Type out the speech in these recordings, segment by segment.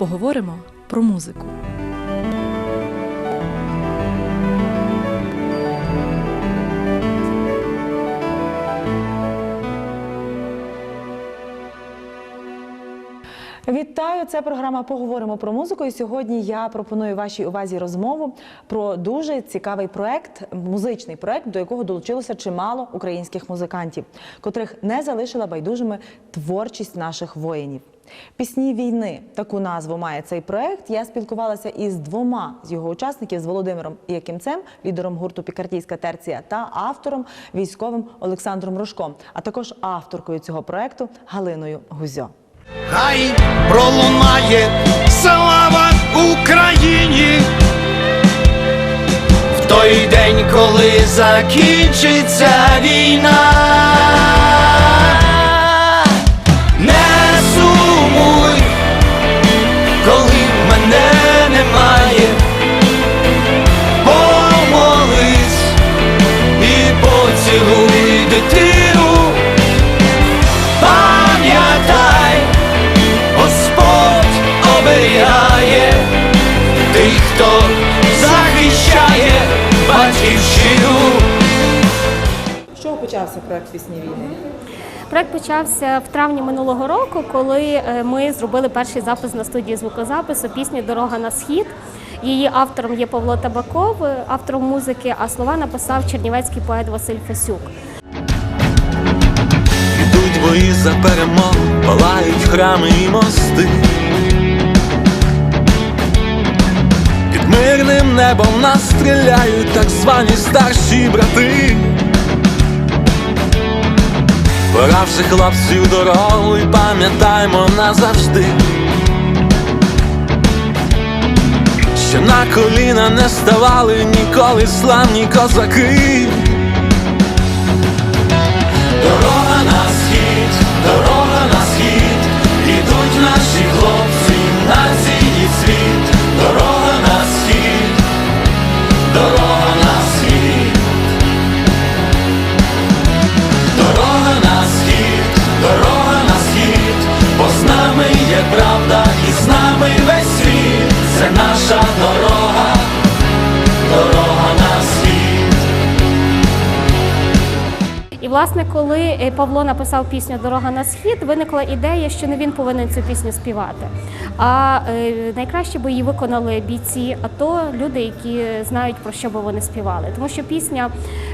поговоримо про музику. Вітаю! Це програма Поговоримо про музику. І сьогодні я пропоную вашій увазі розмову про дуже цікавий проект, музичний проект, до якого долучилося чимало українських музикантів, котрих не залишила байдужими творчість наших воїнів. Пісні війни таку назву має цей проект. Я спілкувалася із двома з його учасників з Володимиром Якимцем, лідером гурту Пікардійська терція, та автором військовим Олександром Рожком, а також авторкою цього проекту Галиною Гузьо. Хай пролунає слава Україні в той день, коли закінчиться війна. Почався проект пісні війни? Проект почався в травні минулого року, коли е, ми зробили перший запис на студії звукозапису пісні Дорога на схід. Її автором є Павло Табаков, е, автором музики, а слова написав чернівецький поет Василь Фесюк. Ідуть бої за перемогу, палають храми і мости. Під мирним небом нас стріляють так звані старші брати. Пора вже хлопців дорогу і пам'ятаймо назавжди. Що на коліна не ставали ніколи славні козаки. Дорога на схід, дорога на схід, ідуть наші хлопці, власне, коли е, Павло написав пісню Дорога на схід, виникла ідея, що не він повинен цю пісню співати. А е, найкраще би її виконали бійці, а то люди, які знають про що би вони співали. Тому що пісня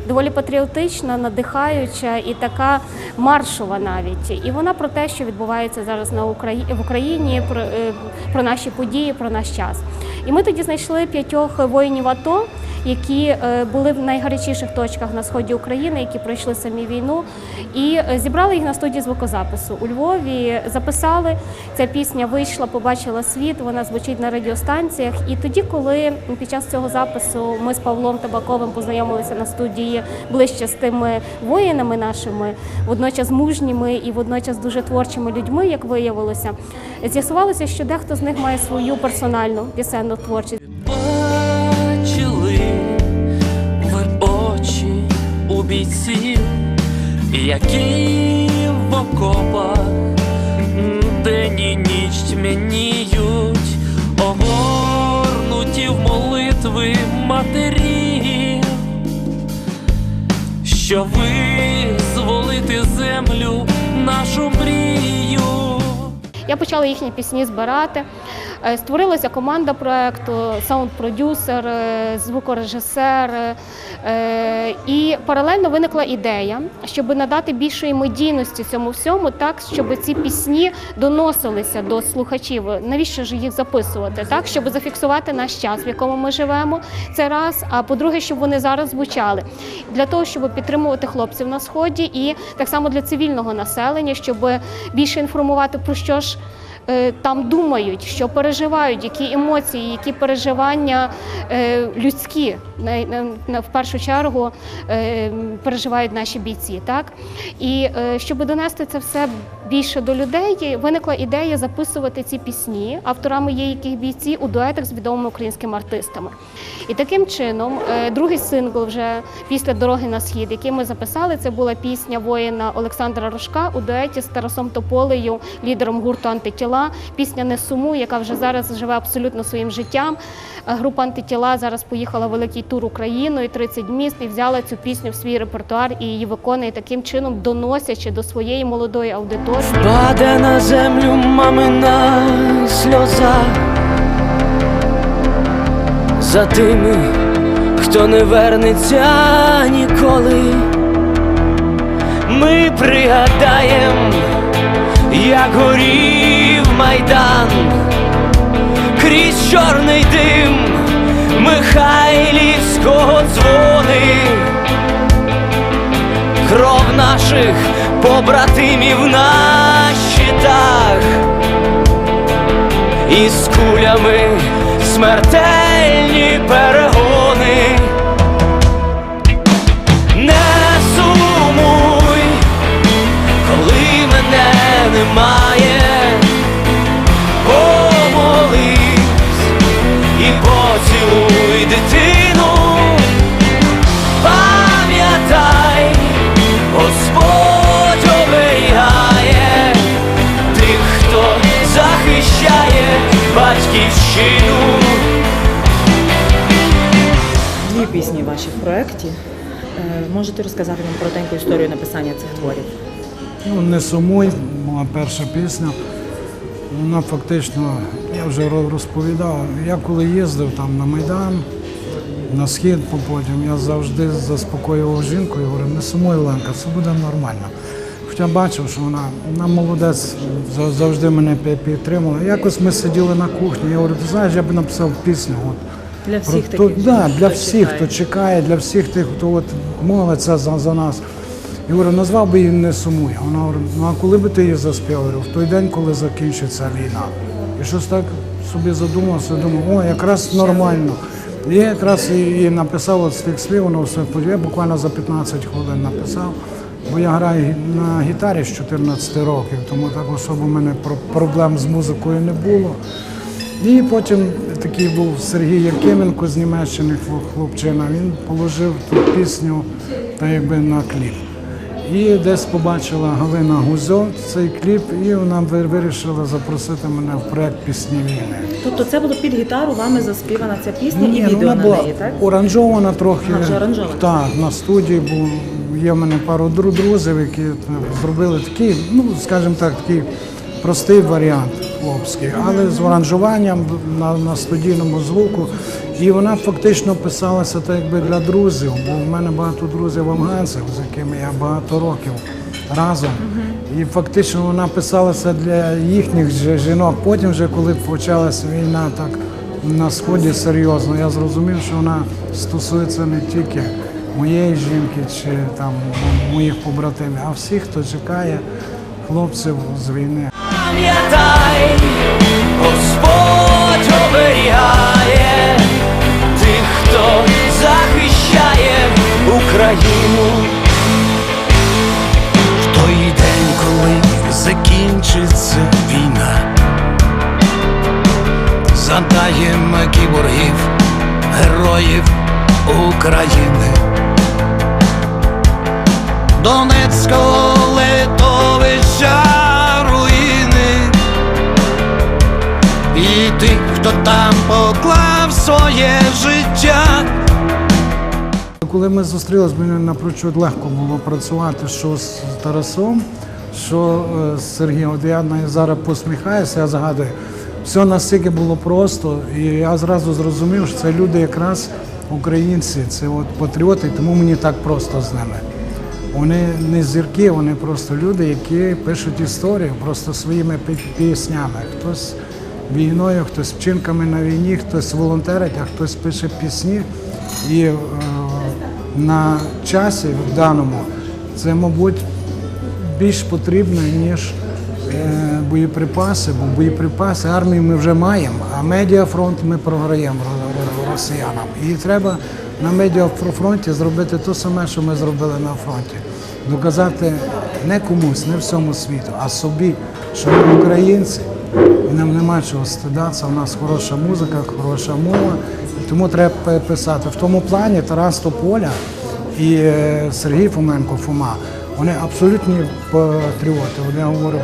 доволі патріотична, надихаюча і така маршова навіть. І вона про те, що відбувається зараз на Украї... в Україні, про, е, про наші події, про наш час. І ми тоді знайшли п'ятьох воїнів АТО які е, були в найгарячіших точках на сході України, які пройшли самі війну, і зібрали їх на студії звукозапису у Львові. Записали ця пісня, вийшла, побачила світ. Вона звучить на радіостанціях. І тоді, коли під час цього запису ми з Павлом Табаковим познайомилися на студії ближче з тими воїнами нашими, водночас мужніми і водночас дуже творчими людьми, як виявилося, з'ясувалося, що дехто з них має свою персональну пісенну творчість. Бачили ви очі у бійців, які в окопах день і ніч тьмяніють, огорнуті в молитви матері, що визволити землю, нашу мрію. Я почала їхні пісні збирати. Е, Створилася команда проекту, саунд-продюсер, е, звукорежисер. е, І паралельно виникла ідея, щоб надати більшої медійності цьому всьому, так щоб ці пісні доносилися до слухачів. Навіщо ж їх записувати? Так, щоб зафіксувати наш час, в якому ми живемо. Це раз. А по-друге, щоб вони зараз звучали для того, щоб підтримувати хлопців на сході, і так само для цивільного населення, щоб більше інформувати про що ж. Е, Там думають, що переживають, які емоції, які переживання е, людські в першу чергу е, переживають наші бійці. Так і щоб донести це все більше до людей, виникла ідея записувати ці пісні, авторами є яких бійці у дуетах з відомими українськими артистами. І таким чином, другий сингл вже після дороги на схід, який ми записали, це була пісня воїна Олександра Рожка у дуеті з Тарасом Тополею, лідером гурту Антитіла. Антитіла, пісня Не сумуй, яка вже зараз живе абсолютно своїм життям. Е, Група антитіла зараз поїхала в великий тур Україною, 30 міст, і взяла цю пісню в свій репертуар і її виконує таким чином, доносячи до своєї молодої аудиторії. Паде на землю мамина сльоза за тими, хто не вернеться ніколи. Ми пригадаєм, як горів майдан. Крізь чорний дим Михайлівського дзвони. Кров наших побратимів на щитах, і з кулями смертельні перегони. Не сумуй, коли мене немає, батьківщину. Дві пісні ваші в проєкті. Е, Можете розказати нам коротеньку історію написання цих творів? Ну, не сумуй, моя перша пісня. Вона фактично, я вже розповідав, я коли їздив там на Майдан, на схід по потім, я завжди заспокоював жінку і говорив, не сумуй, Оленка, все буде нормально. Хоча бачив, що вона, вона молодець, завжди мене пі- підтримала. Якось ми сиділи на кухні, я говорю, ти знаєш, я б написав пісню. От, Для всіх про то- да, для хто всіх, чекає. хто чекає, для всіх тих, хто от молиться за, за нас. Я говорю, назвав би її не сумуй. Вона говорить, ну а коли би ти її заспівав? Я говорю, в той день, коли закінчиться війна. І щось так собі задумався, думав, о, якраз нормально. І я якраз і, і написав от з тих слів, воно все я буквально за 15 хвилин написав. Бо я граю на гітарі з 14 років, тому так особо в мене про- проблем з музикою не було. І потім такий був Сергій Якименко з Німеччини, хлопчина. Він положив ту пісню та якби на кліп. І десь побачила Галина Гузьо цей кліп, і вона вирішила запросити мене в проект пісні війни. Тобто це було під гітару вами заспівана ця пісня і Ні, ну, відео вона на була неї, так? оранжована трохи. А, вже оранжована. Так, на студії був. Є в мене пару друзів, які зробили такий, ну скажімо так, такий простий варіант хлопський, але з оранжуванням на, на студійному звуку. І вона фактично писалася так якби для друзів, бо в мене багато друзів афганців, з якими я багато років разом. І фактично вона писалася для їхніх жінок. Потім, вже коли почалася війна, так на сході серйозно, я зрозумів, що вона стосується не тільки моєї жінки чи там моїх побратимів, а всіх, хто чекає хлопців з війни. Пам'ятай, Господь тих, хто захищає Україну. В той день, коли закінчиться війна, задаємо кіборгів, героїв України. Донецького литовища руїни і тих, хто там поклав своє життя. Коли ми зустрілися, мені напрочуд легко було працювати що з Тарасом, що е, з Сергієм. От я зараз посміхаюся, я згадую, все настільки було просто, і я зразу зрозумів, що це люди якраз українці, це от патріоти, тому мені так просто з ними. Вони не зірки, вони просто люди, які пишуть історію просто своїми піснями. Хтось війною, хтось вчинками на війні, хтось волонтерить, а хтось пише пісні. І е, на часі в даному це, мабуть, більш потрібно, ніж е, боєприпаси, бо боєприпаси армії ми вже маємо, а медіафронт ми програємо ро- ро- росіянам. І треба на медіафронті зробити те саме, що ми зробили на фронті. Доказати не комусь, не всьому світу, а собі, що ми українці, і нам нема чого стидатися. У нас хороша музика, хороша мова, тому треба писати. В тому плані Тарас Тополя і е, Сергій Фоменко Фома. Вони абсолютні патріоти. Вони говорять,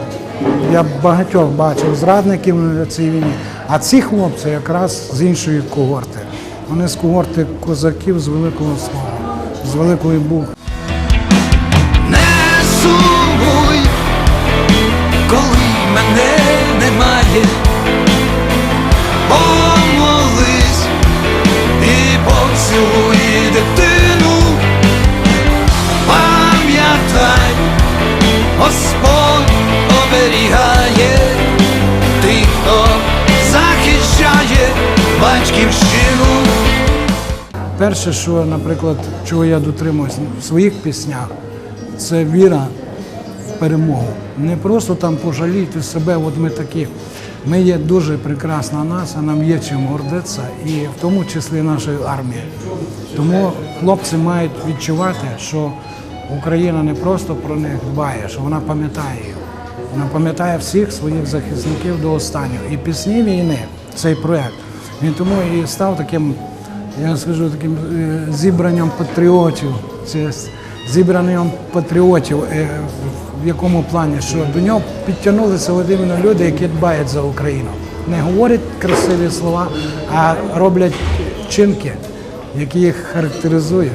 я багатьох бачив зрадників на цій війні, а ці хлопці якраз з іншої когорти. Вони з когорти козаків з великого слова, з великої букви. Не сумуй, коли мене немає. Перше, що, наприклад, чого я дотримуюсь в своїх піснях, це віра в перемогу. Не просто там пожаліти себе, от ми такі. Ми є дуже прекрасна нація, нам є чим гордитися, і в тому числі нашою армією. Тому хлопці мають відчувати, що Україна не просто про них дбає, що вона пам'ятає їх. Вона пам'ятає всіх своїх захисників до останнього. І пісні війни, цей проект, він тому і став таким я скажу таким е, зібранням патріотів. Це зібранням патріотів е, в- якому плані, що до нього підтягнулися от люди, які дбають за Україну. Не говорять красиві слова, а роблять вчинки, які їх характеризують.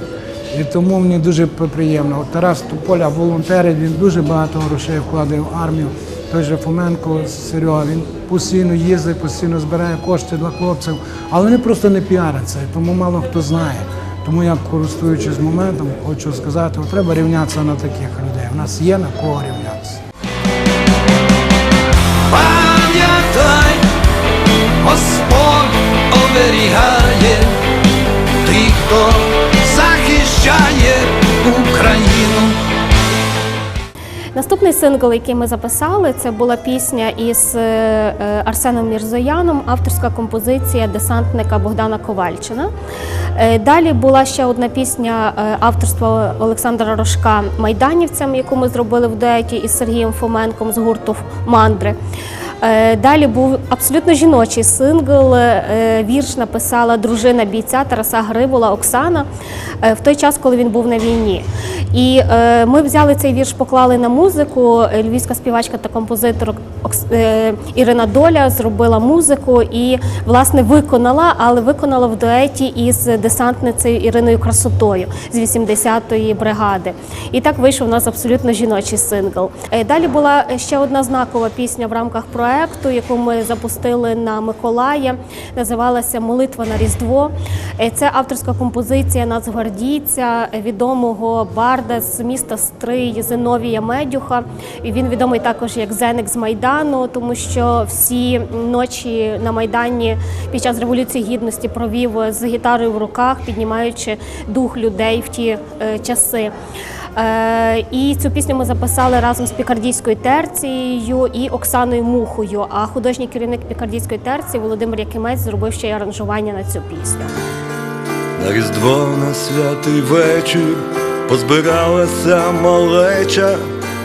І тому мені дуже приємно. Тарас Тополя волонтерить, він дуже багато грошей вкладає в армію. Той же Фоменко Серега, він постійно їздить, постійно збирає кошти для хлопців, але вони просто не піаряться, тому мало хто знає. Тому я, користуючись моментом, хочу сказати, от треба рівнятися на таких людей. У нас є на кого рівнятися. Пам'ятай, Господь оберігає тих, хто захищає Наступний сингл, який ми записали, це була пісня із е, е, Арсеном Мірзояном, авторська композиція десантника Богдана Ковальчина. Е, Далі була ще одна пісня авторства Олександра Рожка Майданівцям, яку ми зробили в дуеті із Сергієм Фоменком з гурту Мандри. Е, Далі був абсолютно жіночий сингл. е, Вірш написала дружина бійця Тараса Гривола Оксана е, в той час, коли він був на війні. І ми взяли цей вірш, поклали на музику. Львівська співачка та композитор Ірина Доля зробила музику і власне виконала, але виконала в дуеті із десантницею Іриною Красотою з 80-ї бригади. І так вийшов у нас абсолютно жіночий сингл. Далі була ще одна знакова пісня в рамках проекту, яку ми запустили на Миколая. Називалася Молитва на Різдво. Е, Це авторська композиція нацгвардійця, е, відомого барда з міста Стрий Зиновія Медюха. Він відомий також як Зеник з Майдану, тому що всі ночі на Майдані під час Революції Гідності провів з гітарою в руках, піднімаючи дух людей в ті е, часи. Е, і цю пісню ми записали разом з пікардійською терцією і Оксаною Мухою. А художній керівник пікардійської терції Володимир Якимець зробив ще й аранжування на цю пісню. На Різдво на святий вечір позбиралася малеча,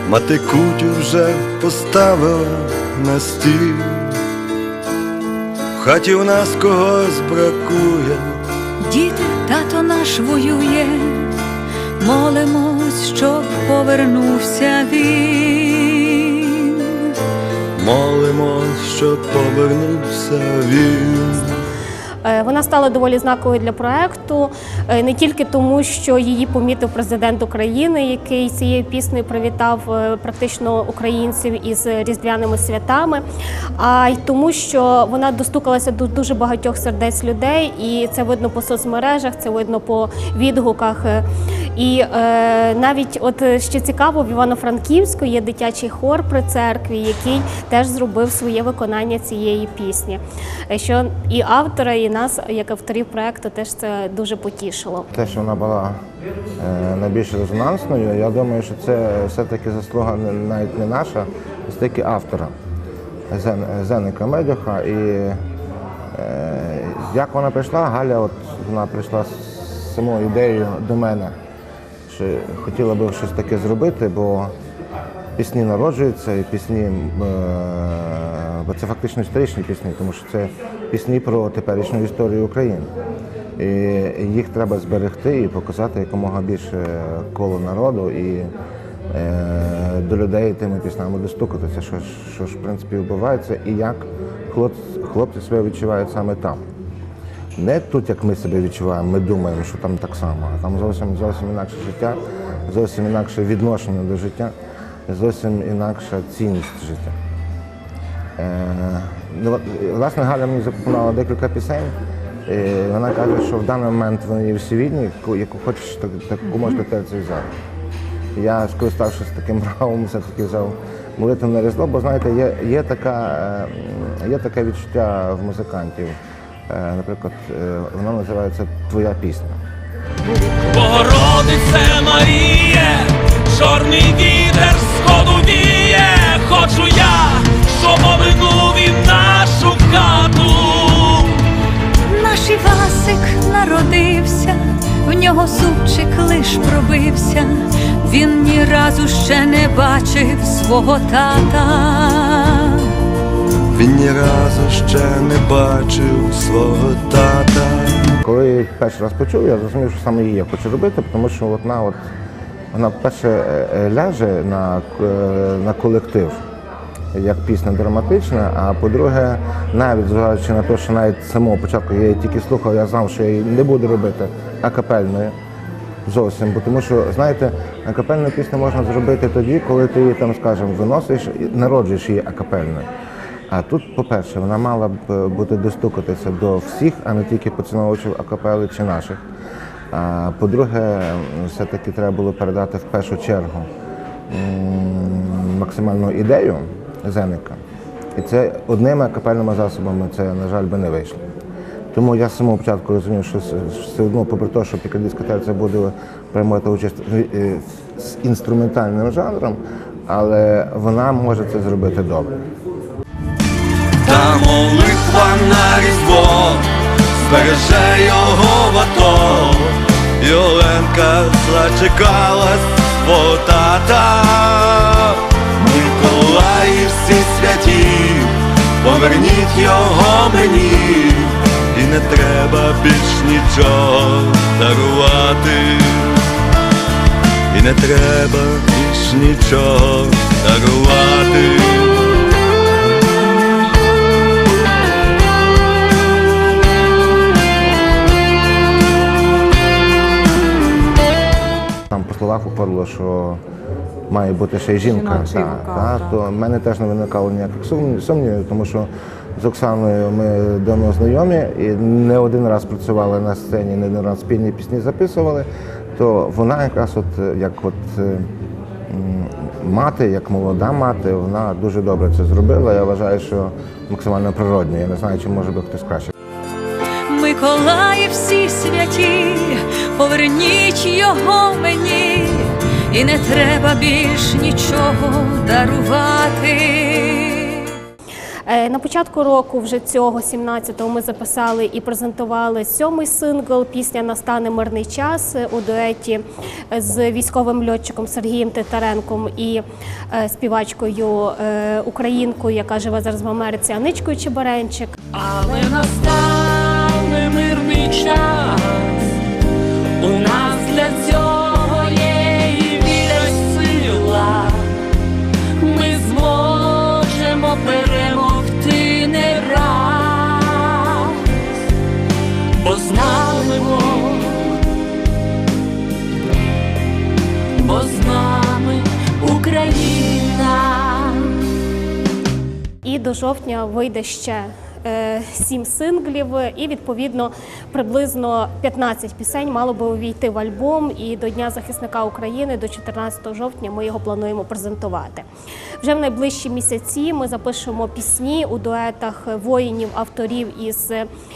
мати кутю вже поставила на стіл. В хаті у нас когось бракує, Діти, тато наш воює, молимось, щоб повернувся він. молимось, щоб повернувся він. Е, Вона стала доволі знаковою для проекту е, не тільки тому, що її помітив президент України, який цією піснею привітав е, практично українців із різдвяними святами, а й тому, що вона достукалася до дуже багатьох сердець людей, і це видно по соцмережах, це видно по відгуках. І е, навіть, от е, що цікаво, в Івано-Франківську є дитячий хор при церкві, який теж зробив своє виконання цієї пісні. Що і автора, і нас, як авторів проекту, теж це дуже потішило. Те, що вона була е, найбільш резонансною, я думаю, що це все-таки заслуга навіть не наша, а все-таки автора Зен- Зеника Медюха. І е, як вона прийшла, Галя, от вона прийшла з самою ідеєю до мене, що хотіла би щось таке зробити, бо пісні народжуються, і пісні, е, бо це фактично історичні пісні, тому що це пісні про теперішню історію України. І їх треба зберегти і показати якомога більше коло народу. І е, до людей тими піснями достукатися, що, що ж в принципі відбувається і як хлопці себе відчувають саме там. Не тут, як ми себе відчуваємо, ми думаємо, що там так само, а там зовсім зовсім інакше життя, зовсім інакше відношення до життя, зовсім інакша цінність життя. Е, ну, власне, Галя мені запропонувала декілька пісень. Е, вона каже, що в даний момент вони є всі вільні, яку, хочеш, так, таку можеш літерацію взяти. Я, скориставшись таким правом, все-таки взяв молитву різдво, бо знаєте, є, є, така, е, є таке відчуття в музикантів. Е, Наприклад, воно називається Твоя пісня. Богородице Маріє, чорний вітер сходу віє, хочу я, щоб оминув він нашу хату. Наш Івасик народився, в нього зубчик лиш пробився, він ні разу ще не бачив свого тата. Він ні разу ще не бачив свого тата. Коли я перший раз почув, я зрозумів, що саме її я хочу робити, тому що вона, от, вона перше е, е, ляже на, е, на колектив як пісня драматична, а по-друге, навіть зважаючи на те, що навіть з самого початку я її тільки слухав, я знав, що я її не буду робити акапельною зовсім. Бо тому що, знаєте, акапельну пісню можна зробити тоді, коли ти її там, скажімо, виносиш і народжуєш її акапельною. А тут, по-перше, вона мала б бути достукатися до всіх, а не тільки поціновувачів акапели чи наших. По-друге, все-таки треба було передати в першу чергу максимальну ідею Зеника. І це одними акапельними засобами це, на жаль, би не вийшло. Тому я з самого початку розумів, що все одно, попри те, що пікардійська терця буде приймати участь е, з інструментальним жанром, але вона може це зробити добре. Та молитва на різдво збереже його в. Йоленка зачекалась свого тата. Миколаї всі святі, поверніть його мені, і не треба більш нічого дарувати. І не треба більш нічого дарувати. Словах уперло, що має бути ще й жінка. Та, вокал, та, то в мене теж не виникало ніяких сумнів- сумнівів, тому що з Оксаною ми давно знайомі і не один раз працювали на сцені, не один раз спільні пісні записували. То вона якраз от як от е, мати, як молода мати, вона дуже добре це зробила. Я вважаю, що максимально природньо. Я не знаю, чи може би хтось краще. Миколаї всі святі, поверніть його мені, і не треба більш нічого дарувати. Е, На початку року, вже цього 17-го, ми записали і презентували сьомий сингл Пісня Настане мирний час у дуеті з військовим льотчиком Сергієм Титаренком і е, співачкою е, українкою, яка живе зараз в Америці, Аничкою Чебаренчик. Але настане мирний час. У нас для цього до жовтня вийде ще сім синглів, і відповідно приблизно 15 пісень мало би увійти в альбом. І до Дня захисника України, до 14 жовтня, ми його плануємо презентувати. Вже в найближчі місяці ми запишемо пісні у дуетах воїнів, авторів із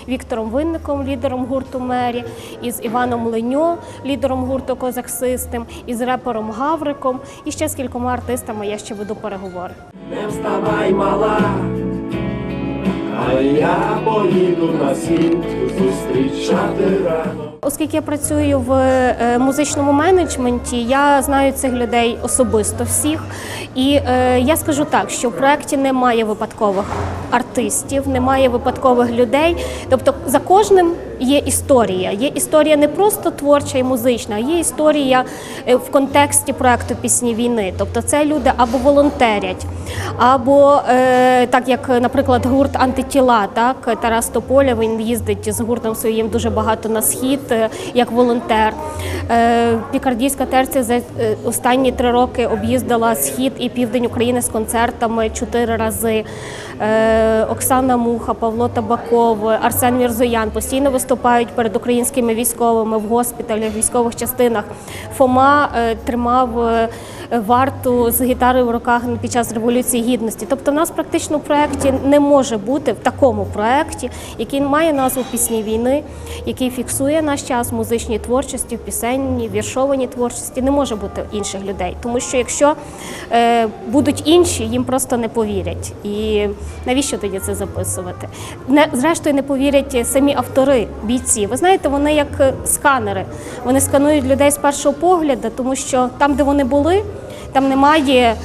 Віктором Винником, лідером гурту Мері, із Іваном Леньо, лідером гурту Козак Систем, із репером Гавриком і ще з кількома артистами я ще веду переговори. Не вставай, мала, а я поїду на світ зустрічати рано. Оскільки я працюю в е, музичному менеджменті, я знаю цих людей особисто всіх. І е, я скажу так, що в проєкті немає випадкових артистів, немає випадкових людей. Тобто за кожним є історія. Є історія не просто творча і музична, а є історія е, в контексті проекту Пісні війни. Тобто це люди або волонтерять, або е, так як, наприклад, гурт антитіла, так Тарас Тополя, він їздить з гуртом своїм дуже багато на схід е, як волонтер. Е, Пікардійська терція за е, останні три роки об'їздила схід і південь України з концертами чотири рази. Е, Оксана Муха, Павло Табаков, Арсен Мірзоян постійно виступають перед українськими військовими в госпіталях, військових частинах. Фома тримав варту з гітарою в руках під час революції гідності. Тобто, в нас практично в проєкті не може бути в такому проєкті, який має назву Пісні війни, який фіксує наш час музичній творчості, в пісенній, віршованій творчості. Не може бути інших людей, тому що якщо е, будуть інші, їм просто не повірять. І навіщо тоді це записувати? Не зрештою не повірять самі автори, бійці. Ви знаєте, вони як е, сканери. Вони сканують людей з першого погляду, тому що там, де вони були, там немає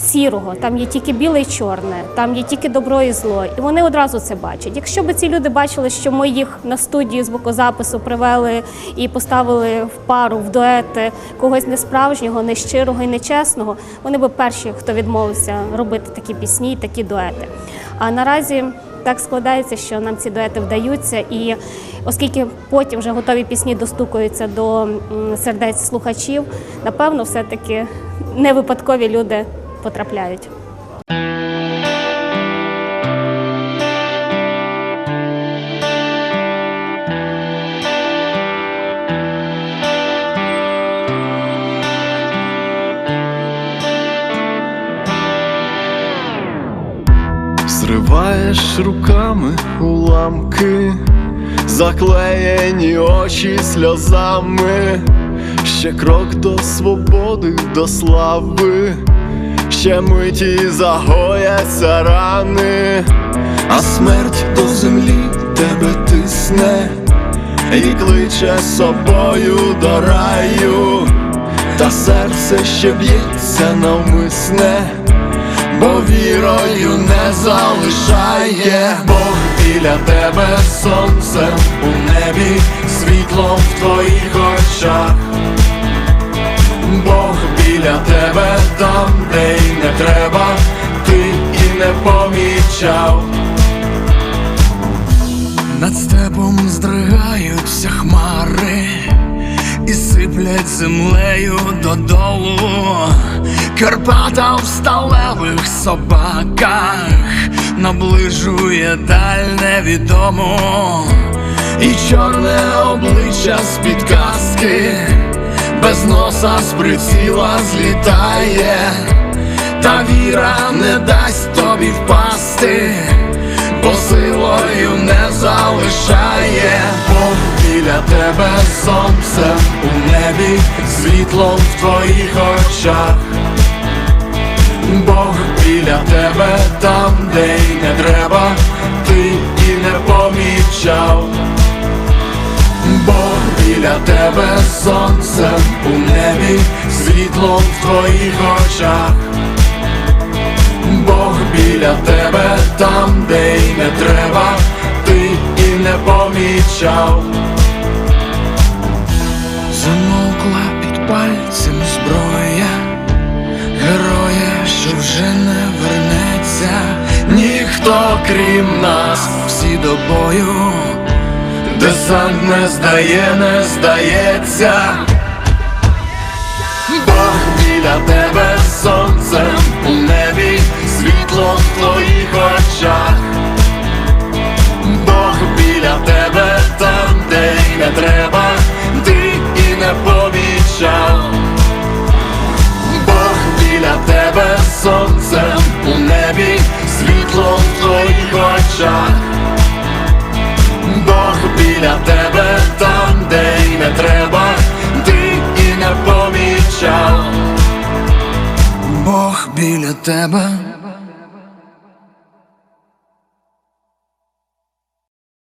сірого, там є тільки біле і чорне, там є тільки добро і зло. І вони одразу це бачать. Якщо б ці люди бачили, що ми їх на студії звукозапису привели і поставили в пару, в дуети когось несправжнього, нещирого і нечесного, вони б перші, хто відмовився робити такі пісні, і такі дуети. А наразі. Так складається, що нам ці дуети вдаються, і оскільки потім вже готові пісні достукаються до сердець слухачів, напевно, все-таки не випадкові люди потрапляють. Зриваєш руками уламки, заклеєні очі сльозами, ще крок до свободи, до слави, ще миті загояться рани, а смерть до землі тебе тисне і кличе собою до раю, та серце ще б'ється навмисне бо вірою не залишає. Бог біля тебе сонцем у небі, світлом в твоїх очах. Бог біля тебе там, де й не треба, ти і не помічав. Над степом здригаються хмари і сиплять землею додолу. Карпата в сталевих собаках наближує даль невідому, і чорне обличчя з підказки, без носа з приціла злітає, та віра не дасть тобі впасти, бо силою не залишає Бог біля тебе сонцем у небі, світлом в твоїх очах. Бог біля тебе там, де й не треба, ти і не помічав. Біля тебе сонцем у небі, світлом в твоїх очах. Бог біля тебе там, де й не треба, ти і не помічав. Замовкла під пальцем зброя, героя, що вже не вернеться, ніхто крім нас, всі до бою, десант не здає, не здається. Бог біля тебе сонцем у небі, світло в твоїх очах. Бог біля тебе там, де й не треба, ти і не помічав. Бог біля тебе сонцем у небі, світло в твоїх очах. Бог біля тебе там, де й не треба, ти і не помічав. Бог біля тебе